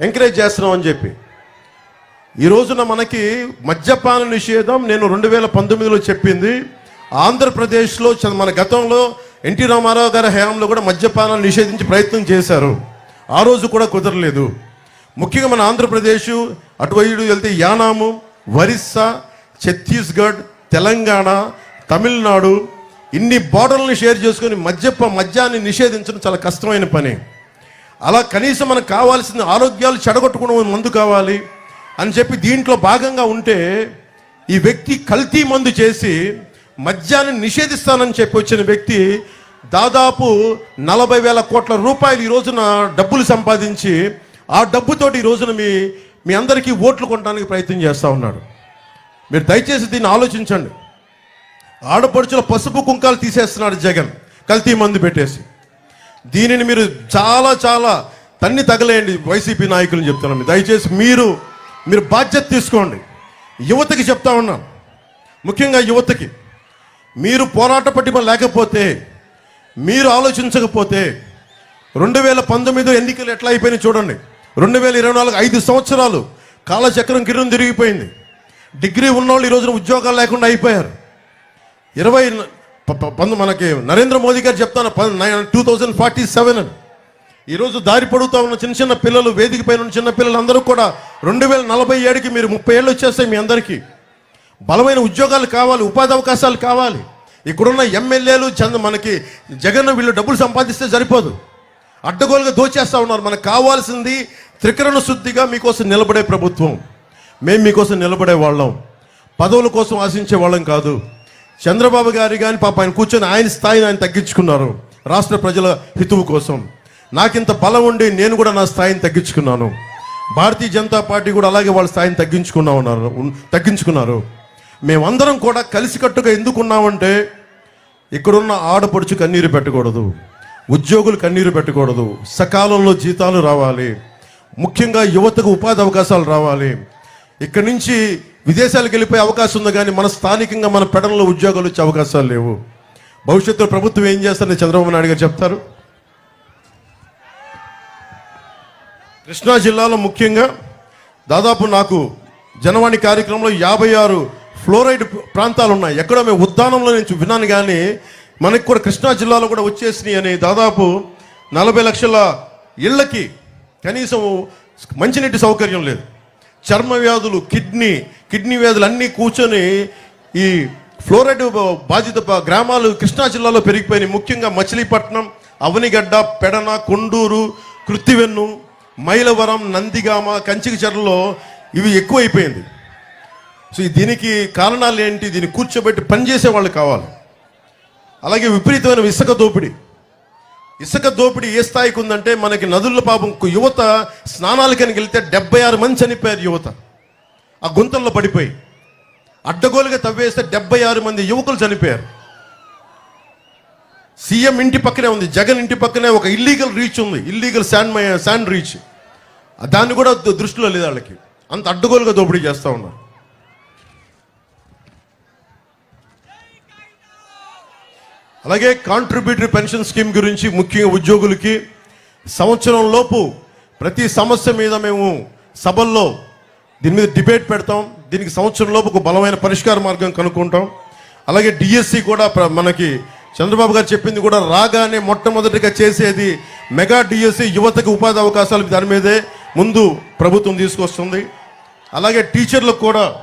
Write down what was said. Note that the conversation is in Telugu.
ఎంకరేజ్ చేస్తున్నాం అని చెప్పి. ఈ రోజున మనకి మద్యపాన నిషేధం నేను రెండు వేల పంతొమ్మిదిలో చెప్పింది. ఆంధ్రప్రదేశ్లో చ- మన గతంలో ఎన్టీ రామారావు గారి హయాంలో కూడా మద్యపానం నిషేధించి ప్రయత్నం చేశారు. ఆ రోజు కూడా కుదరలేదు. ముఖ్యంగా మన ఆంధ్రప్రదేశ్ అటువైపు వెళ్తే యానాము ఒరిస్సా ఛత్తీస్గఢ్ తెలంగాణ తమిళనాడు ఇన్ని బార్డర్లను షేర్ చేసుకొని మద్యప మద్యాన్ని నిషేధించడం చాలా కష్టమైన పని. అలా కనీసం మనకు కావాల్సిన ఆరోగ్యాలు చెడగొట్టుకున్న మందు కావాలి అని చెప్పి దీంట్లో భాగంగా ఉంటే ఈ వ్యక్తి కల్తీ మందు చేసి మద్యాన్ని నిషేధిస్తానని చెప్పి వచ్చిన వ్యక్తి దాదాపు నలభై వేల కోట్ల రూపాయలు ఈ రోజున డబ్బులు సంపాదించి ఆ డబ్బుతోటి ఈ రోజున మీ మీ అందరికీ ఓట్లు కొనడానికి ప్రయత్నం చేస్తూ ఉన్నాడు. మీరు దయచేసి దీన్ని ఆలోచించండి. ఆడపడుచుల పసుపు కుంకాలు తీసేస్తున్నాడు జగన్ కల్తీ మందు పెట్టేసి. దీనిని మీరు చాలా చాలా తన్ని తగలేయండి వైసీపీ నాయకులు చెప్తున్నాను దయచేసి మీరు మీరు బాధ్యత తీసుకోండి. యువతకి చెప్తా ఉన్నాను ముఖ్యంగా యువతకి. మీరు పోరాట పట్టిమ లేకపోతే మీరు ఆలోచించకపోతే రెండు వేల పంతొమ్మిది ఎన్నికలు ఎట్లా అయిపోయినాయి చూడండి. రెండు వేల ఇరవై నాలుగు ఐదు సంవత్సరాలు కాలచక్రం కిరణం తిరిగిపోయింది. డిగ్రీ ఉన్నవాళ్ళు ఈరోజున ఉద్యోగాలు లేకుండా అయిపోయారు. ఇరవై పందు పంతొమ్మిది మనకి నరేంద్ర మోదీ గారు చెప్తాను టూ థౌజండ్ ఫార్టీ సెవెన్ అని. ఈరోజు దారి పడుతూ ఉన్న చిన్న చిన్న పిల్లలు వేదిక పైన చిన్న పిల్లలు అందరూ కూడా రెండు వేల నలభై ఏడుకి మీరు ముప్పై ఏళ్ళు వచ్చేస్తాయి మీ అందరికీ. బలమైన ఉద్యోగాలు కావాలి ఉపాధి అవకాశాలు కావాలి. ఇక్కడున్న ఎమ్మెల్యేలు చంద మనకి జగన్ వీళ్ళు డబ్బులు సంపాదిస్తే సరిపోదు. అడ్డగోలుగా దోచేస్తా ఉన్నారు. మనకు కావాల్సింది త్రికరణ శుద్ధిగా మీకోసం నిలబడే ప్రభుత్వం. మేము మీకోసం నిలబడే వాళ్ళం. పదవుల కోసం ఆశించే వాళ్ళం కాదు. చంద్రబాబు గారి కానీ పాప ఆయన కూర్చొని ఆయన స్థాయిని ఆయన తగ్గించుకున్నారు. రాష్ట్ర ప్రజల హితువు కోసం. నాకింత బలం ఉండి నేను కూడా నా స్థాయిని తగ్గించుకున్నాను. భారతీయ జనతా పార్టీ కూడా అలాగే వాళ్ళ స్థాయిని తగ్గించుకున్నా ఉన్నారు. తగ్గించుకున్నారు. మేమందరం కూడా కలిసికట్టుగా ఎందుకున్నామంటే ఇక్కడున్న ఆడపడుచు కన్నీరు పెట్టకూడదు. ఉద్యోగులు కన్నీరు పెట్టకూడదు. సకాలంలో జీతాలు రావాలి. ముఖ్యంగా యువతకు ఉపాధి అవకాశాలు రావాలి. ఇక్కడి నుంచి విదేశాలకు వెళ్ళిపోయే అవకాశం ఉంది కానీ మన స్థానికంగా మన పెడల్లో ఉద్యోగాలు వచ్చే అవకాశాలు లేవు. భవిష్యత్తులో ప్రభుత్వం ఏం చేస్తారని చంద్రబాబు నాయుడు గారు చెప్తారు. కృష్ణా జిల్లాలో ముఖ్యంగా దాదాపు నాకు జనవాణి కార్యక్రమంలో యాభై ఆరు ఫ్లోరైడ్ ప్రాంతాలు ఉన్నాయి. ఎక్కడో మేము ఉద్దానంలో నేను విన్నాను కానీ మనకి కూడా కృష్ణా జిల్లాలో కూడా వచ్చేసినాయి అని దాదాపు నలభై లక్షల ఇళ్ళకి కనీసం మంచినీటి సౌకర్యం లేదు. చర్మ వ్యాధులు కిడ్నీ కిడ్నీ వ్యాధులు అన్నీ కూర్చొని ఈ ఫ్లోరైడ్ బాధిత గ్రామాలు కృష్ణా జిల్లాలో పెరిగిపోయినాయి. ముఖ్యంగా మచిలీపట్నం అవనిగడ్డ పెడన కొండూరు కృత్తివెన్ను మైలవరం నందిగామ కంచికచర్లలో ఇవి ఎక్కువైపోయింది. సో దీనికి కారణాలు ఏంటి? దీన్ని కూర్చోబెట్టి పనిచేసే వాళ్ళు కావాలి. అలాగే విపరీతమైన ఇసుక దోపిడీ. ఇసుక దోపిడీ ఏ స్థాయికి ఉందంటే మనకి నదుల పాపం యువత స్నానాలకని వెళ్తే డెబ్బై ఆరు మంది చనిపోయారు యువత. ఆ గుంతల్లో పడిపోయి. అడ్డగోలుగా తవ్వేస్తే డెబ్బై ఆరు మంది యువకులు చనిపోయారు. సీఎం ఇంటి పక్కనే ఉంది. జగన్ ఇంటి పక్కనే ఒక ఇల్లీగల్ రీచ్ ఉంది. Illegal sand my sand reach దాన్ని కూడా దృష్టిలో లేదు వాళ్ళకి. అంత అడ్డగోలుగా దోపిడీ చేస్తూ ఉన్నారు. అలాగే కాంట్రిబ్యూటరీ పెన్షన్ స్కీమ్ గురించి ముఖ్యంగా ఉద్యోగులకి సంవత్సరం లోపు ప్రతి సమస్య మీద మేము సభల్లో దీని మీద డిబేట్ పెడతాం. దీనికి సంవత్సరం లోపు ఒక బలమైన పరిష్కార మార్గం కనుక్కుంటాం. అలాగే డిఎస్సి కూడా ప్ర- మనకి చంద్రబాబు గారు చెప్పింది కూడా రాగానే మొట్టమొదటిగా చేసేది మెగా డిఎస్సి యువతకు ఉపాధి అవకాశాలు దాని మీదే ముందు ప్రభుత్వం తీసుకొస్తుంది. అలాగే టీచర్లకు కూడా